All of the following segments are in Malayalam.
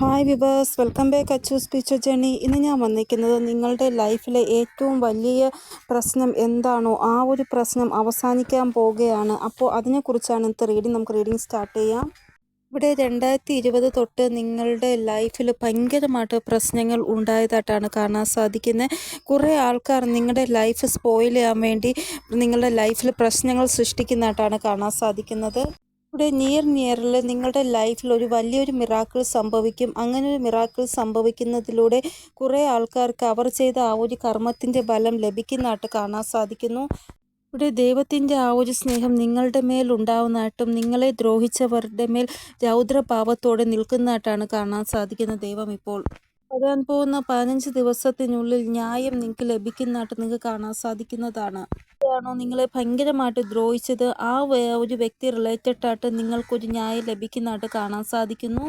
Hi viewers welcome back Achus picture journey ഇന്ന് ഞാൻ വന്നിരിക്കുന്നത് നിങ്ങളുടെ ലൈഫിലെ ഏറ്റവും വലിയ പ്രശ്നം എന്താണോ ആ ഒരു പ്രശ്നം അവസാനിക്കാൻ പോവുകയാണ്. അപ്പോൾ അതിനെക്കുറിച്ചാണ് ഇന്നത്തെ റീഡിങ് നമുക്ക് റീഡിങ് സ്റ്റാർട്ട് ചെയ്യാം. ഇവിടെ രണ്ടായിരത്തി ഇരുപത് തൊട്ട് നിങ്ങളുടെ ലൈഫിൽ ഭയങ്കരമായിട്ട് പ്രശ്നങ്ങൾ ഉണ്ടായതായിട്ടാണ് കാണാൻ സാധിക്കുന്നത്. കുറേ ആൾക്കാർ നിങ്ങളുടെ ലൈഫ് സ്പോയിൽ ചെയ്യാൻ വേണ്ടി നിങ്ങളുടെ ലൈഫിൽ പ്രശ്നങ്ങൾ സൃഷ്ടിക്കുന്നതായിട്ടാണ് കാണാൻ സാധിക്കുന്നത്. ഇവിടെ നിയർ നിയറിൽ നിങ്ങളുടെ ലൈഫിൽ ഒരു വലിയൊരു മിറാക്കിൾ സംഭവിക്കും. അങ്ങനെ ഒരു മിറാക്കിൾ സംഭവിക്കുന്നതിലൂടെ കുറേ ആൾക്കാർക്ക് അവർ ചെയ്ത ആ ഒരു കർമ്മത്തിന്റെ ബലം ലഭിക്കുന്നതായിട്ട് കാണാൻ സാധിക്കുന്നു. ഇവിടെ ദൈവത്തിന്റെ ആ ഒരു സ്നേഹം നിങ്ങളുടെ മേൽ ഉണ്ടാവുന്നതായിട്ടും നിങ്ങളെ ദ്രോഹിച്ചവരുടെ മേൽ രൗദ്രഭാവത്തോടെ നിൽക്കുന്നതായിട്ടാണ് കാണാൻ സാധിക്കുന്ന ദൈവം ഇപ്പോൾ. വരാൻ പോകുന്ന പതിനഞ്ച് ദിവസത്തിനുള്ളിൽ ന്യായം നിങ്ങൾക്ക് ലഭിക്കുന്നതായിട്ട് നിങ്ങൾക്ക് കാണാൻ സാധിക്കുന്നതാണ്. ആണോ നിങ്ങളെ ഭയങ്കരമായിട്ട് ദ്രോഹിച്ചത്? ആ ഒരു വ്യക്തി റിലേറ്റഡ് ആയിട്ട് നിങ്ങൾക്കൊരു ന്യായം ലഭിക്കുന്നതായിട്ട് കാണാൻ സാധിക്കുന്നു.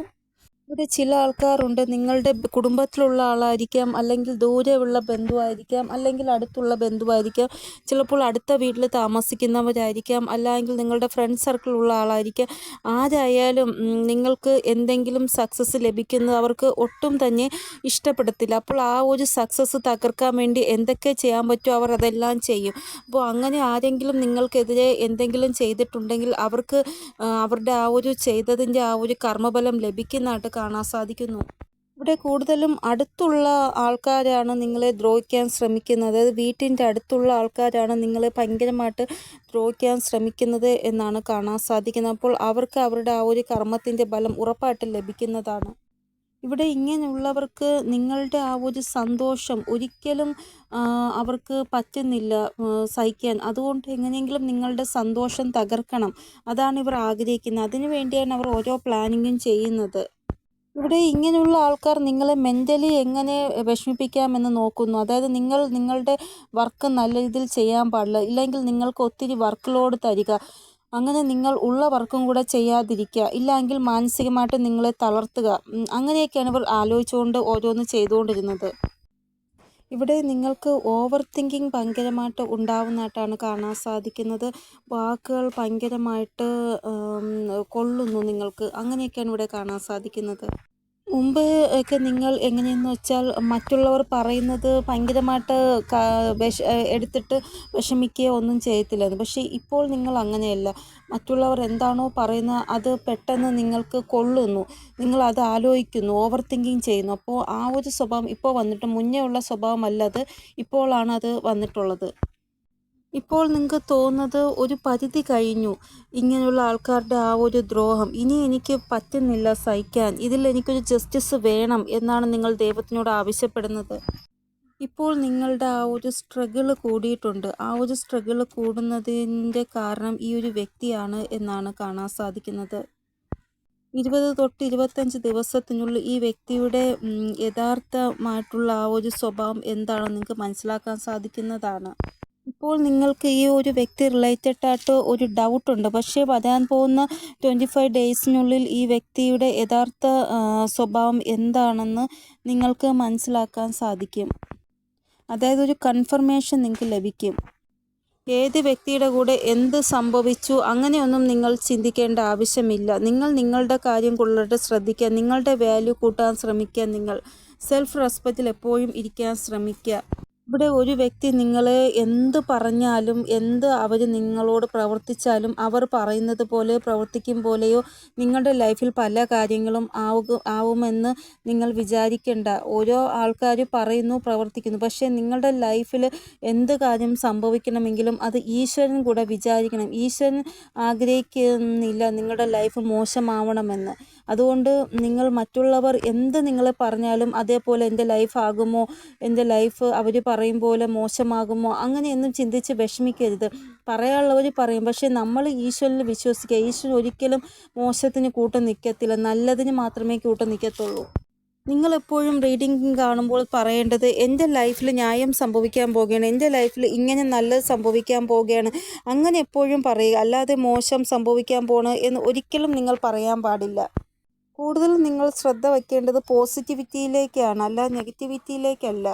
ഇവിടെ ചില ആൾക്കാരുണ്ട്. നിങ്ങളുടെ കുടുംബത്തിലുള്ള ആളായിരിക്കാം അല്ലെങ്കിൽ ദൂരെയുള്ള ബന്ധുവായിരിക്കാം അല്ലെങ്കിൽ അടുത്തുള്ള ബന്ധുവായിരിക്കാം. ചിലപ്പോൾ അടുത്ത വീട്ടിൽ താമസിക്കുന്നവരായിരിക്കാം അല്ലെങ്കിൽ നിങ്ങളുടെ ഫ്രണ്ട് സർക്കിളുള്ള ആളായിരിക്കാം. ആരായാലും നിങ്ങൾക്ക് എന്തെങ്കിലും സക്സസ് ലഭിക്കുന്നത് അവർക്ക് ഒട്ടും തന്നെ ഇഷ്ടപ്പെടത്തില്ല. അപ്പോൾ ആ ഒരു സക്സസ് തകർക്കാൻ വേണ്ടി എന്തൊക്കെ ചെയ്യാൻ പറ്റുമോ അവർ അതെല്ലാം ചെയ്യും. അപ്പോൾ അങ്ങനെ ആരെങ്കിലും നിങ്ങൾക്കെതിരെ എന്തെങ്കിലും ചെയ്തിട്ടുണ്ടെങ്കിൽ അവർക്ക് അവരുടെ ആ ഒരു ചെയ്തതിന്റെ ആ ഒരു കർമ്മഫലം ലഭിക്കുന്നതായിട്ട് കാണാൻ സാധിക്കുന്നു. ഇവിടെ കൂടുതലും അടുത്തുള്ള ആൾക്കാരാണ് നിങ്ങളെ ദ്രോഹിക്കാൻ ശ്രമിക്കുന്നത്. അതായത് വീട്ടിന്റെ അടുത്തുള്ള ആൾക്കാരാണ് നിങ്ങളെ ഭയങ്കരമായിട്ട് ദ്രോഹിക്കാൻ ശ്രമിക്കുന്നത് എന്നാണ് കാണാൻ സാധിക്കുന്നത്. അപ്പോൾ അവർക്ക് അവരുടെ ആ ഒരു കർമ്മത്തിന്റെ ബലം ഉറപ്പായിട്ട് ലഭിക്കുന്നതാണ്. ഇവിടെ ഇങ്ങനെയുള്ളവർക്ക് നിങ്ങളുടെ ആ ഒരു സന്തോഷം ഒരിക്കലും അവർക്ക് പറ്റുന്നില്ല സഹിക്കാൻ. അതുകൊണ്ട് എങ്ങനെയെങ്കിലും നിങ്ങളുടെ സന്തോഷം തകർക്കണം. അതാണ് ഇവർ ആഗ്രഹിക്കുന്നത്. അതിനു വേണ്ടിയാണ് അവർ ഓരോ പ്ലാനിങ്ങും ചെയ്യുന്നത്. ഇവിടെ ഇങ്ങനെയുള്ള ആൾക്കാർ നിങ്ങളെ മെന്റലി എങ്ങനെ വിഷമിപ്പിക്കാമെന്ന് നോക്കുന്നു. അതായത് നിങ്ങൾ നിങ്ങളുടെ വർക്ക് നല്ല രീതിയിൽ ചെയ്യാൻ പാടില്ല. ഇല്ലെങ്കിൽ നിങ്ങൾക്ക് ഒത്തിരി വർക്ക് ലോഡ് തരിക. അങ്ങനെ നിങ്ങൾ ഉള്ള വർക്കും കൂടെ ചെയ്യാതിരിക്കുക. ഇല്ലെങ്കിൽ മാനസികമായിട്ട് നിങ്ങളെ തളർത്തുക. അങ്ങനെയൊക്കെയാണ് ഇവർ ആലോചിച്ചുകൊണ്ട് ഓരോന്ന് ചെയ്തുകൊണ്ടിരുന്നത്. ഇവിടെ നിങ്ങൾക്ക് ഓവർ തിങ്കിങ് ഭയങ്കരമായിട്ട് ഉണ്ടാവുന്നതായിട്ടാണ് കാണാൻ സാധിക്കുന്നത്. വാക്കുകൾ ഭയങ്കരമായിട്ട് കൊള്ളുന്നു നിങ്ങൾക്ക്. അങ്ങനെയൊക്കെയാണ് ഇവിടെ കാണാൻ സാധിക്കുന്നത്. മുമ്പ് ഒക്കെ നിങ്ങൾ എങ്ങനെയെന്ന് വെച്ചാൽ മറ്റുള്ളവർ പറയുന്നത് ഭയങ്കരമായിട്ട് എടുത്തിട്ട് വിഷമിക്കുകയോ ഒന്നും ചെയ്യത്തില്ലായിരുന്നു. പക്ഷേ ഇപ്പോൾ നിങ്ങൾ അങ്ങനെയല്ല. മറ്റുള്ളവർ എന്താണോ പറയുന്നത് അത് പെട്ടെന്ന് നിങ്ങൾക്ക് കൊള്ളുന്നു. നിങ്ങൾ അത് ആലോചിക്കുന്നു ഓവർ തിങ്കിങ് ചെയ്യുന്നു. അപ്പോൾ ആ ഒരു സ്വഭാവം ഇപ്പോൾ വന്നിട്ട് മുന്നേ ഉള്ള സ്വഭാവമല്ല അത്. ഇപ്പോഴാണ് അത് വന്നിട്ടുള്ളത്. ഇപ്പോൾ നിങ്ങൾക്ക് തോന്നുന്നത് ഒരു പരിധി കഴിഞ്ഞു. ഇങ്ങനെയുള്ള ആൾക്കാരുടെ ആ ഒരു ദ്രോഹം. ഇനി എനിക്ക് പറ്റുന്നില്ല സഹിക്കാൻ. ഇതിൽ എനിക്കൊരു ജസ്റ്റിസ് വേണം എന്നാണ് നിങ്ങൾ ദൈവത്തിനോട് ആവശ്യപ്പെടുന്നത്. ഇപ്പോൾ നിങ്ങളുടെ ആ ഒരു സ്ട്രഗിൾ കൂടിയിട്ടുണ്ട്. ആ ഒരു സ്ട്രഗിൾ കൂടുന്നതിന്റെ കാരണം ഈ ഒരു വ്യക്തിയാണ് എന്നാണ് കാണാൻ സാധിക്കുന്നത്. ഇരുപത് തൊട്ട് ഇരുപത്തഞ്ച് ദിവസത്തിനുള്ളിൽ ഈ വ്യക്തിയുടെ യഥാർത്ഥമായിട്ടുള്ള ആ ഒരു സ്വഭാവം എന്താണെന്ന് നിങ്ങൾക്ക് മനസ്സിലാക്കാൻ സാധിക്കുന്നതാണ്. ഇപ്പോൾ നിങ്ങൾക്ക് ഈ ഒരു വ്യക്തി റിലേറ്റഡ് ആയിട്ട് ഒരു ഡൗട്ട് ഉണ്ട്. പക്ഷേ വരാൻ പോകുന്ന ട്വന്റി ഫൈവ് ഡേയ്സിനുള്ളിൽ ഈ വ്യക്തിയുടെ യഥാർത്ഥ സ്വഭാവം എന്താണെന്ന് നിങ്ങൾക്ക് മനസ്സിലാക്കാൻ സാധിക്കും. അതായത് ഒരു കൺഫർമേഷൻ നിങ്ങൾക്ക് ലഭിക്കും. ഏത് വ്യക്തിയുടെ കൂടെ എന്ത് സംഭവിച്ചു അങ്ങനെയൊന്നും നിങ്ങൾ ചിന്തിക്കേണ്ട ആവശ്യമില്ല. നിങ്ങൾ നിങ്ങളുടെ കാര്യം കൂടുതലായിട്ട് ശ്രദ്ധിക്കുക. നിങ്ങളുടെ വാല്യൂ കൂട്ടാൻ ശ്രമിക്കുക നിങ്ങൾ. സെൽഫ് റെസ്പെക്റ്റിൽ എപ്പോഴും ഇരിക്കാൻ ശ്രമിക്കുക. ഇവിടെ ഒരു വ്യക്തി നിങ്ങളെ എന്ത് പറഞ്ഞാലും എന്ത് അവർ നിങ്ങളോട് പ്രവർത്തിച്ചാലും അവർ പറയുന്നത് പോലെ പ്രവർത്തിക്കും പോലെയോ നിങ്ങളുടെ ലൈഫിൽ പല കാര്യങ്ങളും ആവുക ആവുമെന്ന് നിങ്ങൾ വിചാരിക്കേണ്ട. ഓരോ ആൾക്കാർ പറയുന്നു പ്രവർത്തിക്കുന്നു. പക്ഷേ നിങ്ങളുടെ ലൈഫിൽ എന്ത് കാര്യം സംഭവിക്കണമെങ്കിലും അത് ഈശ്വരൻ കൂടെ വിചാരിക്കണം. ഈശ്വരൻ ആഗ്രഹിക്കുന്നില്ല നിങ്ങളുടെ ലൈഫ് മോശമാവണമെന്ന്. അതുകൊണ്ട് നിങ്ങൾ മറ്റുള്ളവർ എന്ത് നിങ്ങളെ പറഞ്ഞാലും അതേപോലെ എന്റെ ലൈഫ് ആകുമോ എന്റെ ലൈഫ് അവർ പറയും പോലെ മോശമാകുമോ അങ്ങനെയൊന്നും ചിന്തിച്ച് വിഷമിക്കരുത്. പറയാനുള്ളവർ പറയും പക്ഷേ നമ്മൾ ഈശ്വരനിൽ വിശ്വസിക്കുക. ഈശ്വരൻ ഒരിക്കലും മോശത്തിന് കൂട്ടം നിൽക്കത്തില്ല. നല്ലതിന് മാത്രമേ കൂട്ടം നിൽക്കത്തുള്ളൂ. നിങ്ങളെപ്പോഴും റീഡിംഗ് കാണുമ്പോൾ പറയേണ്ടത് എന്റെ ലൈഫിൽ ന്യായം സംഭവിക്കാൻ പോകുകയാണ് എന്റെ ലൈഫിൽ ഇങ്ങനെ നല്ലത് സംഭവിക്കാൻ പോവുകയാണ്. അങ്ങനെ എപ്പോഴും പറയുക. അല്ലാതെ മോശം സംഭവിക്കാൻ പോണ് എന്ന് ഒരിക്കലും നിങ്ങൾ പറയാൻ പാടില്ല. കൂടുതൽ നിങ്ങൾ ശ്രദ്ധ വയ്ക്കേണ്ടത് പോസിറ്റിവിറ്റിയിലേക്കാണ് അല്ല നെഗറ്റിവിറ്റിയിലേക്കല്ല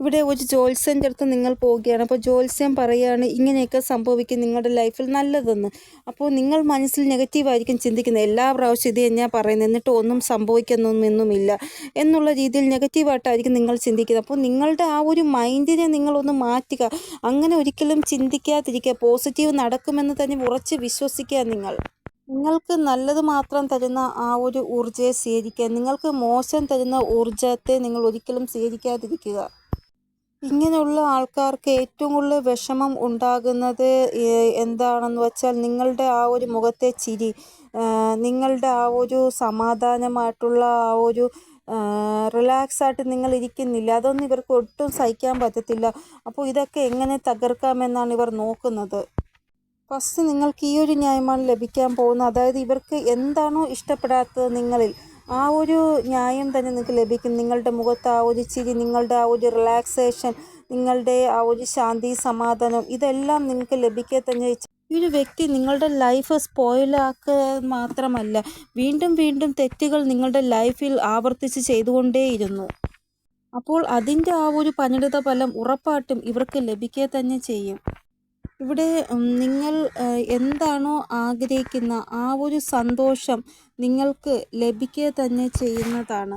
ഇവിടെ ഒരു ജ്യോത്സ്യന്റെ അടുത്ത് നിങ്ങൾ പോവുകയാണ്. അപ്പോൾ ജ്യോത്സ്യം പറയുകയാണ് ഇങ്ങനെയൊക്കെ സംഭവിക്കും നിങ്ങളുടെ ലൈഫിൽ നല്ലതെന്ന്. അപ്പോൾ നിങ്ങൾ മനസ്സിൽ നെഗറ്റീവായിരിക്കും ചിന്തിക്കുന്നത്. എല്ലാ പ്രാവശ്യം ഇത് തന്നെയാണ് പറയുന്നത്. എന്നിട്ട് ഒന്നും സംഭവിക്കുന്നൊന്നുമില്ല എന്നുള്ള രീതിയിൽ നെഗറ്റീവായിട്ടായിരിക്കും നിങ്ങൾ ചിന്തിക്കുന്നത്. അപ്പോൾ നിങ്ങളുടെ ആ ഒരു മൈൻഡിനെ നിങ്ങളൊന്ന് മാറ്റുക. അങ്ങനെ ഒരിക്കലും ചിന്തിക്കാതിരിക്കുക. പോസിറ്റീവ് നടക്കുമെന്ന് തന്നെ ഉറച്ച് വിശ്വസിക്കുക നിങ്ങൾ. നിങ്ങൾക്ക് നല്ലത് മാത്രം തരുന്ന ആ ഒരു ഊർജയെ സ്വീകരിക്കുക നിങ്ങൾക്ക് മോശം തരുന്ന ഊർജത്തെ നിങ്ങൾ ഒരിക്കലും സ്വീകരിക്കാതിരിക്കുക. ഇങ്ങനെയുള്ള ആൾക്കാർക്ക് ഏറ്റവും കൂടുതൽ വിഷമം ഉണ്ടാകുന്നത് എന്താണെന്ന് വെച്ചാൽ നിങ്ങളുടെ ആ ഒരു മുഖത്തെ ചിരി നിങ്ങളുടെ ആ ഒരു സമാധാനമായിട്ടുള്ള ആ ഒരു റിലാക്സ് ആയിട്ട് നിങ്ങൾ ഇരിക്കുന്നില്ല. അതൊന്നും ഇവർക്ക് ഒട്ടും സഹിക്കാൻ പറ്റത്തില്ല. അപ്പോൾ ഇതൊക്കെ എങ്ങനെ തകർക്കാമെന്നാണ് ഇവർ നോക്കുന്നത്. ഫസ്റ്റ് നിങ്ങൾക്ക് ഈ ഒരു ന്യായമാണ് ലഭിക്കാൻ പോകുന്നത്. അതായത് ഇവർക്ക് എന്താണോ ഇഷ്ടപ്പെടാത്തത് നിങ്ങളിൽ ആ ഒരു ന്യായം തന്നെ നിങ്ങൾക്ക് ലഭിക്കും. നിങ്ങളുടെ മുഖത്ത് ആ ഒരു ചിരി നിങ്ങളുടെ ആ ഒരു റിലാക്സേഷൻ നിങ്ങളുടെ ആ ഒരു ശാന്തി സമാധാനം ഇതെല്ലാം നിങ്ങൾക്ക് ലഭിക്കുക തന്നെ ഈ ഒരു വ്യക്തി നിങ്ങളുടെ ലൈഫ് സ്പോയിലാക്കുക മാത്രമല്ല വീണ്ടും വീണ്ടും തെറ്റുകൾ നിങ്ങളുടെ ലൈഫിൽ ആവർത്തിച്ച് ചെയ്തുകൊണ്ടേയിരുന്നു. അപ്പോൾ അതിന്റെ ആ ഒരു പണിടുത ഫലം ഉറപ്പായിട്ടും ഇവർക്ക് ലഭിക്കുക തന്നെ ചെയ്യും. ഇവിടെ നിങ്ങൾ എന്താണോ ആഗ്രഹിക്കുന്ന ആ ഒരു സന്തോഷം നിങ്ങൾക്ക് ലഭിക്കുക തന്നെ ചെയ്യുന്നതാണ്.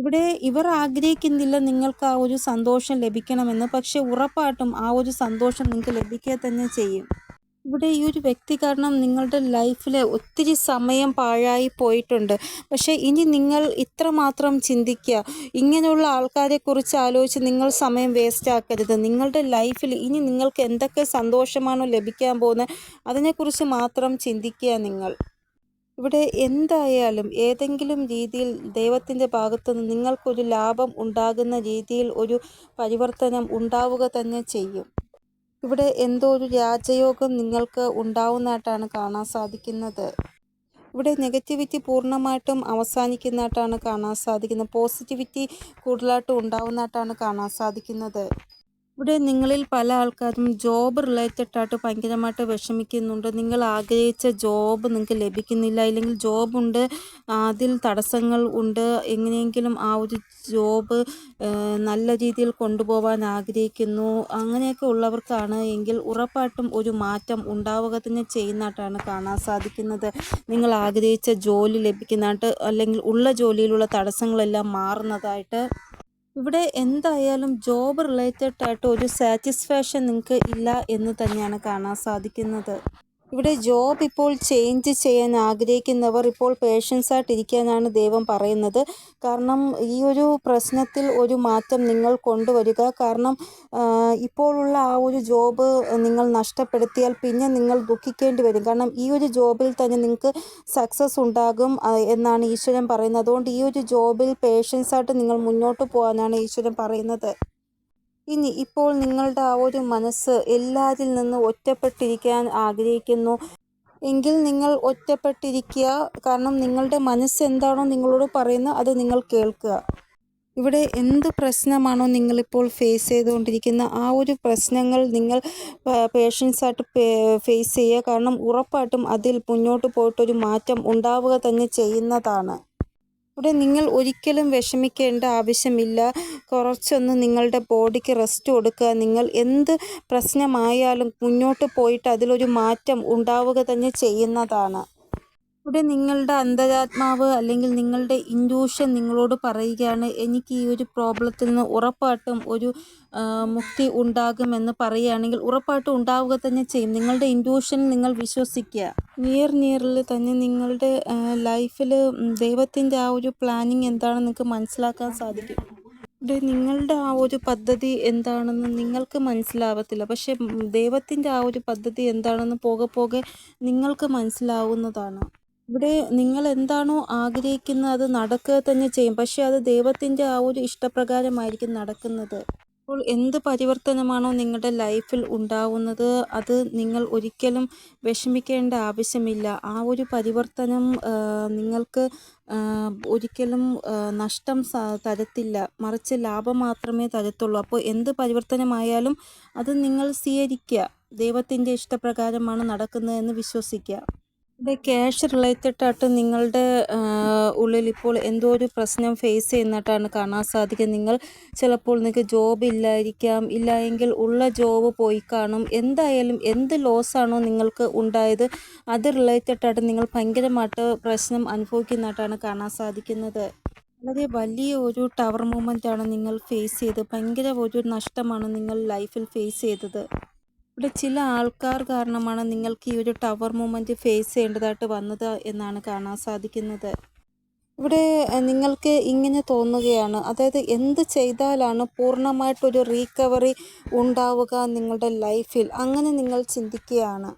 ഇവിടെ ഇവർ ആഗ്രഹിക്കുന്നില്ല നിങ്ങൾക്ക് ആ ഒരു സന്തോഷം ലഭിക്കണമെന്ന് പക്ഷെ ഉറപ്പായിട്ടും ആ ഒരു സന്തോഷം നിങ്ങൾക്ക് ലഭിക്കുക തന്നെ ചെയ്യും. ഇവിടെ ഈ ഒരു വ്യക്തി കാരണം നിങ്ങളുടെ ലൈഫിൽ ഒത്തിരി സമയം പാഴായി പോയിട്ടുണ്ട്. പക്ഷേ ഇനി നിങ്ങൾ ഇത്രമാത്രം ചിന്തിക്കുക. ഇങ്ങനെയുള്ള ആൾക്കാരെക്കുറിച്ച് ആലോചിച്ച് നിങ്ങൾ സമയം വേസ്റ്റ് ആക്കരുത്. നിങ്ങളുടെ ലൈഫിൽ ഇനി നിങ്ങൾക്ക് എന്തൊക്കെ സന്തോഷമാണോ ലഭിക്കാൻ പോകുന്നത് അതിനെക്കുറിച്ച് മാത്രം ചിന്തിക്കുക നിങ്ങൾ. ഇവിടെ എന്തായാലും ഏതെങ്കിലും രീതിയിൽ ദൈവത്തിന്റെ ഭാഗത്തു നിന്ന് നിങ്ങൾക്കൊരു ലാഭം ഉണ്ടാകുന്ന രീതിയിൽ ഒരു പരിവർത്തനം ഉണ്ടാവുക തന്നെ ചെയ്യും. ഇവിടെ എന്തോ ഒരു രാജയോഗം നിങ്ങൾക്ക് ഉണ്ടാവുന്നതായിട്ടാണ് കാണാൻ സാധിക്കുന്നത്. ഇവിടെ നെഗറ്റിവിറ്റി പൂർണമായിട്ടും അവസാനിക്കുന്നതായിട്ടാണ് കാണാൻ സാധിക്കുന്നത്. പോസിറ്റിവിറ്റി കൂടുതലായിട്ടും ഉണ്ടാവുന്നതായിട്ടാണ് കാണാൻ സാധിക്കുന്നത്. ഇവിടെ നിങ്ങളിൽ പല ആൾക്കാരും ജോബ് റിലേറ്റഡ് ആയിട്ട് ഭയങ്കരമായിട്ട് വിഷമിക്കുന്നുണ്ട്. നിങ്ങൾ ആഗ്രഹിച്ച ജോബ് നിങ്ങൾക്ക് ലഭിക്കുന്നില്ല. ഇല്ലെങ്കിൽ ഉണ്ട് അതിൽ തടസ്സങ്ങൾ ഉണ്ട്. എങ്ങനെയെങ്കിലും ആ ഒരു ജോബ് നല്ല രീതിയിൽ കൊണ്ടുപോകാൻ ആഗ്രഹിക്കുന്നു. അങ്ങനെയൊക്കെ ഉള്ളവർക്കാണ് എങ്കിൽ ഉറപ്പായിട്ടും ഒരു മാറ്റം ഉണ്ടാവുക തന്നെ ചെയ്യുന്നതായിട്ടാണ് കാണാൻ സാധിക്കുന്നത്. നിങ്ങൾ ആഗ്രഹിച്ച ജോലി ലഭിക്കുന്നതായിട്ട് അല്ലെങ്കിൽ ഉള്ള ജോലിയിലുള്ള തടസ്സങ്ങളെല്ലാം മാറുന്നതായിട്ട് ഇവിടെ എന്തായാലും ജോബ് റിലേറ്റഡ് ആയിട്ട് ഒരു സാറ്റിസ്ഫാക്ഷൻ നിങ്ങൾക്ക് ഇല്ല എന്ന് തന്നെയാണ് കാണാൻ സാധിക്കുന്നത്. ഇവിടെ ജോബ് ഇപ്പോൾ ചേഞ്ച് ചെയ്യാൻ ആഗ്രഹിക്കുന്നവർ ഇപ്പോൾ പേഷ്യൻസ് ആയിട്ടിരിക്കാനാണ് ദൈവം പറയുന്നത്. കാരണം ഈ ഒരു പ്രശ്നത്തിൽ ഒരു മാറ്റം നിങ്ങൾ കൊണ്ടുവരിക. കാരണം ഇപ്പോഴുള്ള ആ ഒരു ജോബ് നിങ്ങൾ നഷ്ടപ്പെടുത്തിയാൽ പിന്നെ നിങ്ങൾ ദുഃഖിക്കേണ്ടി വരും. കാരണം ഈ ഒരു ജോബിൽ തന്നെ നിങ്ങൾക്ക് സക്സസ് ഉണ്ടാകും എന്നാണ് ഈശ്വരൻ പറയുന്നത്. അതുകൊണ്ട് ഈ ഒരു ജോബിൽ പേഷ്യൻസ് ആയിട്ട് നിങ്ങൾ മുന്നോട്ട് പോകാനാണ് ഈശ്വരൻ പറയുന്നത്. ഇനി ഇപ്പോൾ നിങ്ങളുടെ ആ ഒരു മനസ്സ് എല്ലാവരിൽ നിന്ന് ഒറ്റപ്പെട്ടിരിക്കാൻ ആഗ്രഹിക്കുന്നു. എങ്കിൽ നിങ്ങൾ ഒറ്റപ്പെട്ടിരിക്കുക. കാരണം നിങ്ങളുടെ മനസ്സ് എന്താണോ നിങ്ങളോട് പറയുന്നത് അത് നിങ്ങൾ കേൾക്കുക. ഇവിടെ എന്ത് പ്രശ്നമാണോ നിങ്ങളിപ്പോൾ ഫേസ് ചെയ്തുകൊണ്ടിരിക്കുന്ന ആ ഒരു പ്രശ്നങ്ങൾ നിങ്ങൾ പേഷ്യൻസായിട്ട് ഫേസ് ചെയ്യുക. കാരണം ഉറപ്പായിട്ടും അതിൽ മുന്നോട്ട് പോയിട്ടൊരു മാറ്റം ഉണ്ടാവുക തന്നെ ചെയ്യുന്നതാണ്. ഇവിടെ നിങ്ങൾ ഒരിക്കലും വിഷമിക്കേണ്ട ആവശ്യമില്ല. കുറച്ചൊന്ന് നിങ്ങളുടെ ബോഡിക്ക് റെസ്റ്റ് കൊടുക്കുക. നിങ്ങൾ എന്ത് പ്രശ്നമായാലും മുന്നോട്ട് പോയിട്ട് അതിലൊരു മാറ്റം ഉണ്ടാവുക തന്നെ ചെയ്യുന്നതാണ്. ഇവിടെ നിങ്ങളുടെ അന്തരാത്മാവ് അല്ലെങ്കിൽ നിങ്ങളുടെ ഇൻഡ്യൂഷൻ നിങ്ങളോട് പറയുകയാണ് എനിക്ക് ഈ ഒരു പ്രോബ്ലത്തിൽ നിന്ന് ഉറപ്പായിട്ടും ഒരു മുക്തി ഉണ്ടാകുമെന്ന് പറയുകയാണെങ്കിൽ ഉറപ്പായിട്ടും ഉണ്ടാവുക തന്നെ ചെയ്യും. നിങ്ങളുടെ ഇൻഡ്യൂഷൻ നിങ്ങൾ വിശ്വസിക്കുക. നിയർ നിയറിൽ തന്നെ നിങ്ങളുടെ ലൈഫിൽ ദൈവത്തിന്റെ ആ ഒരു പ്ലാനിങ് എന്താണെന്ന് നിങ്ങൾക്ക് മനസ്സിലാക്കാൻ സാധിക്കും. ഇവിടെ നിങ്ങളുടെ ആ ഒരു പദ്ധതി എന്താണെന്ന് നിങ്ങൾക്ക് മനസ്സിലാവത്തില്ല. പക്ഷെ ദൈവത്തിന്റെ ആ ഒരു പദ്ധതി എന്താണെന്ന് പോകെ പോകെ നിങ്ങൾക്ക് മനസ്സിലാവുന്നതാണ്. ഇവിടെ നിങ്ങൾ എന്താണോ ആഗ്രഹിക്കുന്നത് അത് നടക്കുക തന്നെ ചെയ്യും. പക്ഷേ അത് ദൈവത്തിന്റെ ആ ഒരു ഇഷ്ടപ്രകാരമായിരിക്കും നടക്കുന്നത്. അപ്പോൾ എന്ത് പരിവർത്തനമാണോ നിങ്ങളുടെ ലൈഫിൽ ഉണ്ടാവുന്നത് അത് നിങ്ങൾ ഒരിക്കലും വിഷമിക്കേണ്ട ആവശ്യമില്ല. ആ ഒരു പരിവർത്തനം നിങ്ങൾക്ക് ഒരിക്കലും നഷ്ടം തരത്തില്ല. മറിച്ച് ലാഭം മാത്രമേ തരത്തുള്ളൂ. അപ്പോൾ എന്ത് പരിവർത്തനമായാലും അത് നിങ്ങൾ സ്വീകരിക്കുക. ദൈവത്തിന്റെ ഇഷ്ടപ്രകാരമാണ് നടക്കുന്നതെന്ന് വിശ്വസിക്കുക. ഇവിടെ ക്യാഷ് റിലേറ്റഡ് ആയിട്ട് നിങ്ങളുടെ ഉള്ളിൽ ഇപ്പോൾ എന്തോ ഒരു പ്രശ്നം ഫേസ് ചെയ്യുന്നതായിട്ടാണ് കാണാൻ സാധിക്കുക നിങ്ങൾ ചിലപ്പോൾ നിങ്ങൾക്ക് ജോബ് ഇല്ലായിരിക്കാം ഇല്ല എങ്കിൽ ഉള്ള ജോബ് പോയി കാണും. എന്തായാലും എന്ത് ലോസാണോ നിങ്ങൾക്ക് ഉണ്ടായത് അത് റിലേറ്റഡ് ആയിട്ട് നിങ്ങൾ ഭയങ്കരമായിട്ട് പ്രശ്നം അനുഭവിക്കുന്നതായിട്ടാണ് കാണാൻ സാധിക്കുന്നത്. വളരെ വലിയ ഒരു ടവർ മൂമെന്റ് ആണ് നിങ്ങൾ ഫേസ് ചെയ്തത്. ഭയങ്കര ഒരു നഷ്ടമാണ് നിങ്ങൾ ലൈഫിൽ ഫേസ് ചെയ്തത്. ഇവിടെ ചില ആൾക്കാർ കാരണമാണ് നിങ്ങൾക്ക് ഈ ഒരു ടവർ മൂമെന്റ് ഫേസ് ചെയ്യേണ്ടതായിട്ട് വന്നത് എന്നാണ് കാണാൻ സാധിക്കുന്നത്. ഇവിടെ നിങ്ങൾക്ക് ഇങ്ങനെ തോന്നുകയാണ്. അതായത് എന്ത് ചെയ്താലാണ് പൂർണമായിട്ടൊരു റീകവറി ഉണ്ടാവുക നിങ്ങളുടെ ലൈഫിൽ അങ്ങനെ നിങ്ങൾ ചിന്തിക്കുകയാണ്.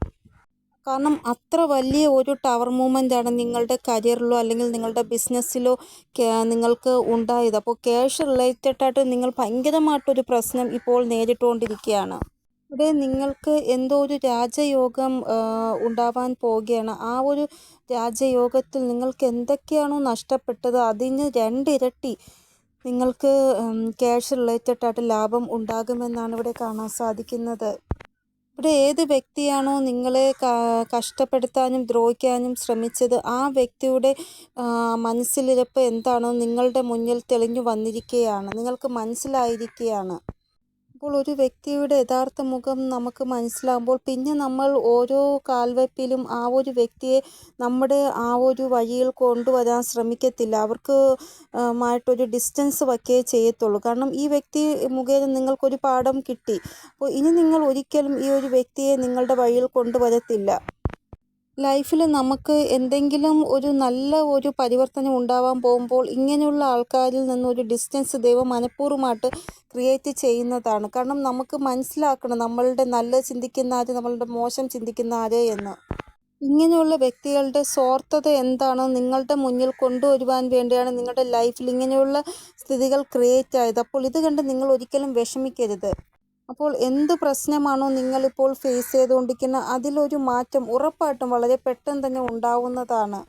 കാരണം അത്ര വലിയ ഒരു ടവർ മൂവ്മെന്റ് ആണ് നിങ്ങളുടെ കരിയറിലോ അല്ലെങ്കിൽ നിങ്ങളുടെ ബിസിനസ്സിലോ നിങ്ങൾക്ക് ഉണ്ടായത്. അപ്പോൾ ക്യാഷ് റിലേറ്റഡ് ആയിട്ട് നിങ്ങൾ ഭയങ്കരമായിട്ടൊരു പ്രശ്നം ഇപ്പോൾ നേരിട്ടുകൊണ്ടിരിക്കുകയാണ്. ഇവിടെ നിങ്ങൾക്ക് എന്തോ ഒരു രാജയോഗം ഉണ്ടാവാൻ പോവുകയാണ്. ആ ഒരു രാജയോഗത്തിൽ നിങ്ങൾക്ക് എന്തൊക്കെയാണോ നഷ്ടപ്പെട്ടത് അതിന് രണ്ടിരട്ടി നിങ്ങൾക്ക് ക്യാഷ് റിലേറ്റഡ് ആയിട്ട് ലാഭം ഉണ്ടാകുമെന്നാണ് ഇവിടെ കാണാൻ സാധിക്കുന്നത്. ഇവിടെ ഏത് വ്യക്തിയാണോ നിങ്ങളെ കഷ്ടപ്പെടുത്താനും ദ്രോഹിക്കാനും ശ്രമിച്ചത് ആ വ്യക്തിയുടെ മനസ്സിലിരപ്പ് എന്താണോ നിങ്ങളുടെ മുന്നിൽ തെളിഞ്ഞു വന്നിരിക്കുകയാണ്. നിങ്ങൾക്ക് മനസ്സിലായിരിക്കുകയാണ്. അപ്പോൾ ഒരു വ്യക്തിയുടെ യഥാർത്ഥ മുഖം നമുക്ക് മനസ്സിലാകുമ്പോൾ പിന്നെ നമ്മൾ ഓരോ കാൽവെപ്പിലും ആ ഒരു വ്യക്തിയെ നമ്മുടെ ആ ഒരു വഴിയിൽ കൊണ്ടുവരാൻ ശ്രമിക്കത്തില്ല. അവർക്ക് മായിട്ടൊരു ഡിസ്റ്റൻസ് വയ്ക്കേ ചെയ്യത്തുള്ളൂ. കാരണം ഈ വ്യക്തി മുഖേന നിങ്ങൾക്കൊരു പാഠം കിട്ടി. അപ്പോൾ ഇനി നിങ്ങൾ ഒരിക്കലും ഈ ഒരു വ്യക്തിയെ നിങ്ങളുടെ വഴിയിൽ കൊണ്ടുവരത്തില്ല. ലൈഫിൽ നമുക്ക് എന്തെങ്കിലും ഒരു നല്ല ഒരു പരിവർത്തനം ഉണ്ടാവാൻ പോകുമ്പോൾ ഇങ്ങനെയുള്ള ആൾക്കാരിൽ നിന്നൊരു ഡിസ്റ്റൻസ് ദൈവം മനഃപൂർവമായിട്ട് ക്രിയേറ്റ് ചെയ്യുന്നതാണ്. കാരണം നമുക്ക് മനസ്സിലാക്കണം നമ്മളുടെ നല്ല ചിന്തിക്കുന്ന ആര് നമ്മളുടെ മോശം ചിന്തിക്കുന്ന ആര് എന്ന്. ഇങ്ങനെയുള്ള വ്യക്തികളുടെ സ്വാർത്ഥത എന്താണ്? നിങ്ങളുടെ മുന്നിൽ കൊണ്ടുവരുവാൻ വേണ്ടിയാണ് നിങ്ങളുടെ ലൈഫിൽ ഇങ്ങനെയുള്ള സ്ഥിതികൾ ക്രിയേറ്റ് ആയത്. അപ്പോൾ ഇത് കണ്ട് നിങ്ങൾ ഒരിക്കലും വിഷമിക്കരുത്. അപ്പോൾ എന്ത് പ്രശ്നമാണോ നിങ്ങളിപ്പോൾ ഫേസ് ചെയ്തുകൊണ്ടിരിക്കുന്ന അതിലൊരു മാറ്റം ഉറപ്പായിട്ടും വളരെ പെട്ടെന്ന് തന്നെ ഉണ്ടാവുന്നതാണ്.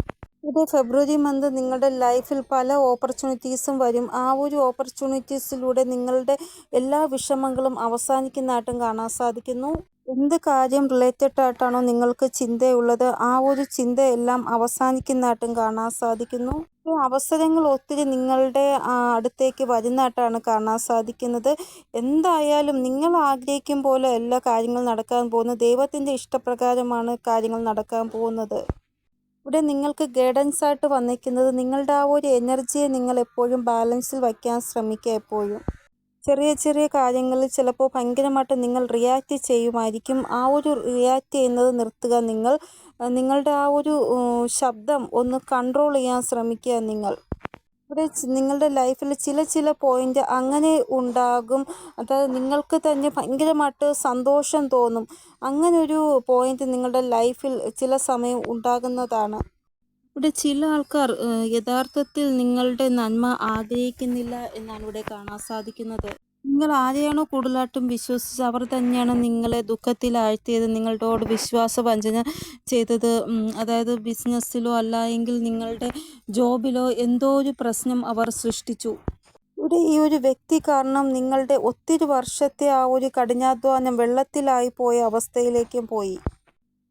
ഇത് ഫെബ്രുവരി മന്ത് നിങ്ങളുടെ ലൈഫിൽ പല ഓപ്പർച്യൂണിറ്റീസും വരും. ആ ഒരു ഓപ്പർച്യൂണിറ്റീസിലൂടെ നിങ്ങളുടെ എല്ലാ വിഷമങ്ങളും അവസാനിക്കുന്നതായിട്ടും കാണാൻ സാധിക്കുന്നു. എന്ത് കാര്യം റിലേറ്റഡ് ആയിട്ടാണോ നിങ്ങൾക്ക് ചിന്തയുള്ളത് ആ ഒരു ചിന്തയെല്ലാം അവസാനിക്കുന്നതായിട്ടും കാണാൻ സാധിക്കുന്നു. അവസരങ്ങൾ ഒത്തിരി നിങ്ങളുടെ അടുത്തേക്ക് വരുന്നതായിട്ടാണ് കാണാൻ സാധിക്കുന്നത്. എന്തായാലും നിങ്ങൾ ആഗ്രഹിക്കും പോലെ എല്ലാ കാര്യങ്ങളും നടക്കാൻ പോകുന്നത് ദൈവത്തിന്റെ ഇഷ്ടപ്രകാരമാണ് കാര്യങ്ങൾ നടക്കാൻ പോകുന്നത്. ഇവിടെ നിങ്ങൾക്ക് ഗൈഡൻസ് ആയിട്ട് വന്നിരിക്കുന്നത് നിങ്ങളുടെ ആ ഒരു എനർജിയെ നിങ്ങൾ എപ്പോഴും ബാലൻസിൽ വയ്ക്കാൻ ശ്രമിക്കുക എപ്പോഴും. ചെറിയ ചെറിയ കാര്യങ്ങളിൽ ചിലപ്പോൾ ഭയങ്കരമായിട്ട് നിങ്ങൾ റിയാക്റ്റ് ചെയ്യുമായിരിക്കും. ആ ഒരു റിയാക്റ്റ് ചെയ്യുന്നത് നിർത്തുക. നിങ്ങൾ നിങ്ങളുടെ ആ ഒരു ശബ്ദം ഒന്ന് കൺട്രോൾ ചെയ്യാൻ ശ്രമിക്കുക നിങ്ങൾ. ഇവിടെ നിങ്ങളുടെ ലൈഫിൽ ചില ചില പോയിന്റ് അങ്ങനെ ഉണ്ടാകും. അതായത് നിങ്ങൾക്ക് തന്നെ ഭയങ്കരമായിട്ട് സന്തോഷം തോന്നും. അങ്ങനൊരു പോയിന്റ് നിങ്ങളുടെ ലൈഫിൽ ചില സമയം ഉണ്ടാകുന്നതാണ്. ഇവിടെ ചില ആൾക്കാർ യഥാർത്ഥത്തിൽ നിങ്ങളുടെ നന്മ ആഗ്രഹിക്കുന്നില്ല എന്നാണ് ഇവിടെ കാണാൻ സാധിക്കുന്നത്. നിങ്ങൾ ആരെയാണോ കൂടുതലായിട്ടും വിശ്വസിച്ചത്? അവർ തന്നെയാണ് നിങ്ങളെ ദുഃഖത്തിലാഴ്ത്തിയത് നിങ്ങളോട് വിശ്വാസവഞ്ചന ചെയ്തത്. ഉം, അതായത് ബിസിനസ്സിലോ അല്ല എങ്കിൽ നിങ്ങളുടെ ജോബിലോ എന്തോ ഒരു പ്രശ്നം അവർ സൃഷ്ടിച്ചു. ഇവിടെ ഈ ഒരു വ്യക്തി കാരണം നിങ്ങളുടെ ഒത്തിരി വർഷത്തെ ആ ഒരു കഠിനാധ്വാനം വെള്ളത്തിലായി പോയ അവസ്ഥയിലേക്കും പോയി.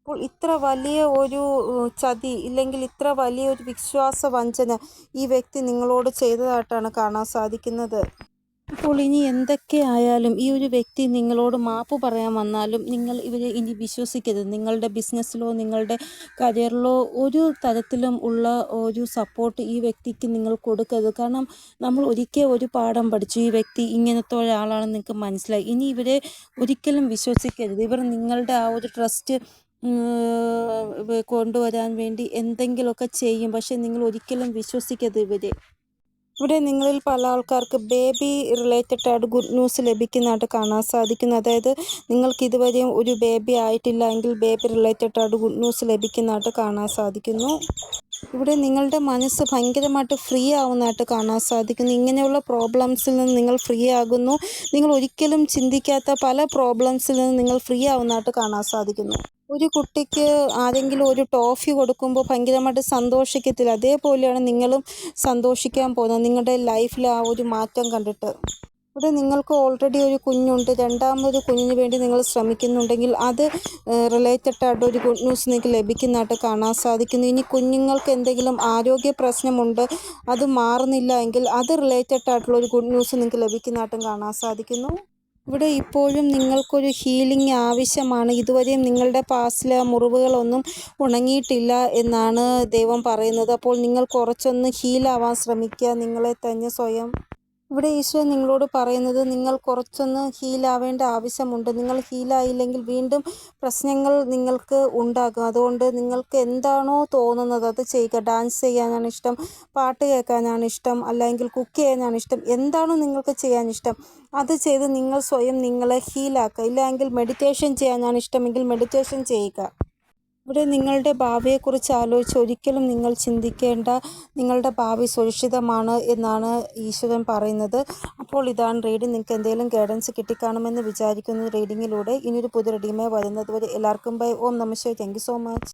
അപ്പോൾ ഇത്ര വലിയ ഒരു ചതി ഇല്ലെങ്കിൽ ഇത്ര വലിയ ഒരു വിശ്വാസ വഞ്ചന ഈ വ്യക്തി നിങ്ങളോട് ചെയ്തതായിട്ടാണ് കാണാൻ സാധിക്കുന്നത്. അപ്പോൾ ഇനി എന്തൊക്കെ ആയാലും ഈ ഒരു വ്യക്തി നിങ്ങളോട് മാപ്പ് പറയാൻ വന്നാലും നിങ്ങൾ ഇവരെ ഇനി വിശ്വസിക്കരുത്. നിങ്ങളുടെ ബിസിനസ്സിലോ നിങ്ങളുടെ കരിയറിലോ ഒരു തരത്തിലും ഉള്ള ഒരു സപ്പോർട്ട് ഈ വ്യക്തിക്ക് നിങ്ങൾ കൊടുക്കരുത്. കാരണം നമ്മൾ ഒരിക്കൽ ഒരു പാഠം പഠിച്ചു ഈ വ്യക്തി ഇങ്ങനത്തെ ഒരാളാണെന്ന് നിങ്ങൾക്ക് മനസ്സിലായി. ഇനി ഇവരെ ഒരിക്കലും വിശ്വസിക്കരുത്. ഇവർ നിങ്ങളുടെ ആ ഒരു ട്രസ്റ്റ് കൊണ്ടുവരാൻ വേണ്ടി എന്തെങ്കിലുമൊക്കെ ചെയ്യും. പക്ഷെ നിങ്ങൾ ഒരിക്കലും വിശ്വസിക്കരുത് ഇവരെ. ഇവിടെ നിങ്ങളിൽ പല ആൾക്കാർക്ക് ബേബി റിലേറ്റഡ് ആയിട്ട് ഗുഡ് ന്യൂസ് ലഭിക്കുന്നതായിട്ട് കാണാൻ സാധിക്കുന്നു. അതായത് നിങ്ങൾക്ക് ഇതുവരെയും ഒരു ബേബി ആയിട്ടില്ല എങ്കിൽ ബേബി റിലേറ്റഡ് ആയിട്ട് ഗുഡ് ന്യൂസ് ലഭിക്കുന്നതായിട്ട് കാണാൻ സാധിക്കുന്നു. ഇവിടെ നിങ്ങളുടെ മനസ്സ് ഭയങ്കരമായിട്ട് ഫ്രീ ആവുന്നതായിട്ട് കാണാൻ സാധിക്കുന്നു. ഇങ്ങനെയുള്ള പ്രോബ്ലംസിൽ നിന്ന് നിങ്ങൾ ഫ്രീ ആകുന്നു. നിങ്ങൾ ഒരിക്കലും ചിന്തിക്കാത്ത പല പ്രോബ്ലംസിൽ നിന്ന് നിങ്ങൾ ഫ്രീ ആവുന്നതായിട്ട് കാണാൻ സാധിക്കുന്നു. ഒരു കുട്ടിക്ക് ആരെങ്കിലും ഒരു ടോഫി കൊടുക്കുമ്പോൾ ഭയങ്കരമായിട്ട് സന്തോഷിക്കത്തില്ല. അതേപോലെയാണ് നിങ്ങളും സന്തോഷിക്കാൻ പോകുന്നത്. നിങ്ങളുടെ ലൈഫിൽ ആ ഒരു മാറ്റം കണ്ടിട്ട്. ഇവിടെ നിങ്ങൾക്ക് ഓൾറെഡി ഒരു കുഞ്ഞുണ്ട്. രണ്ടാമതൊരു കുഞ്ഞിന് വേണ്ടി നിങ്ങൾ ശ്രമിക്കുന്നുണ്ടെങ്കിൽ അത് റിലേറ്റഡ് ആയിട്ട് ഒരു ഗുഡ് ന്യൂസ് നിങ്ങൾക്ക് ലഭിക്കുന്നതായിട്ട് കാണാൻ സാധിക്കുന്നു. ഇനി കുഞ്ഞുങ്ങൾക്ക് എന്തെങ്കിലും ആരോഗ്യ പ്രശ്നമുണ്ട് അത് മാറുന്നില്ല എങ്കിൽ അത് റിലേറ്റഡ് ആയിട്ടുള്ള ഒരു ഗുഡ് ന്യൂസ് നിങ്ങൾക്ക് ലഭിക്കുന്നതായിട്ടും കാണാൻ സാധിക്കുന്നു. ഇവിടെ ഇപ്പോഴും നിങ്ങൾക്കൊരു ഹീലിംഗ് ആവശ്യമാണ്. ഇതുവരെയും നിങ്ങളുടെ പാസ്റ്റിലെ മുറിവുകളൊന്നും ഉണങ്ങിയിട്ടില്ല എന്നാണ് ദൈവം പറയുന്നത്. അപ്പോൾ നിങ്ങൾ കുറച്ചൊന്ന് ഹീലാവാൻ ശ്രമിക്കുക. നിങ്ങളെ തന്നെ സ്വയം ഇവിടെ ഈശോ നിങ്ങളോട് പറയുന്നത് നിങ്ങൾ കുറച്ചൊന്ന് ഹീലാവേണ്ട ആവശ്യമുണ്ട്. നിങ്ങൾ ഹീലായില്ലെങ്കിൽ വീണ്ടും പ്രശ്നങ്ങൾ നിങ്ങൾക്ക് ഉണ്ടാകും. അതുകൊണ്ട് നിങ്ങൾക്ക് എന്താണോ തോന്നുന്നത് അത് ചെയ്യുക. ഡാൻസ് ചെയ്യാനാണ് ഇഷ്ടം പാട്ട് കേൾക്കാനാണ് ഇഷ്ടം അല്ലെങ്കിൽ കുക്ക് ചെയ്യാനാണ് ഇഷ്ടം എന്താണോ നിങ്ങൾക്ക് ചെയ്യാൻ ഇഷ്ടം അത് ചെയ്ത് നിങ്ങൾ സ്വയം നിങ്ങളെ ഹീലാക്കുക ഇല്ലെങ്കിൽ മെഡിറ്റേഷൻ ചെയ്യാനാണ് ഇഷ്ടമെങ്കിൽ മെഡിറ്റേഷൻ ചെയ്യുക. ഇവിടെ നിങ്ങളുടെ ഭാവിയെക്കുറിച്ച് ആലോചിച്ച് ഒരിക്കലും നിങ്ങൾ ചിന്തിക്കേണ്ട നിങ്ങളുടെ ഭാവി സുരക്ഷിതമാണ് എന്നാണ് ഈശ്വരൻ പറയുന്നത്. അപ്പോൾ ഇതാണ് റീഡിംഗ് നിങ്ങൾക്ക് എന്തെങ്കിലും ഗൈഡൻസ് കിട്ടിക്കാണുമെന്ന് വിചാരിക്കുന്നു. റീഡിങ്ങിലൂടെ ഇനിയൊരു പുതിയ റെഡിയുമായി വരുന്നത് വരെ എല്ലാവർക്കും bye Om namaste thank so much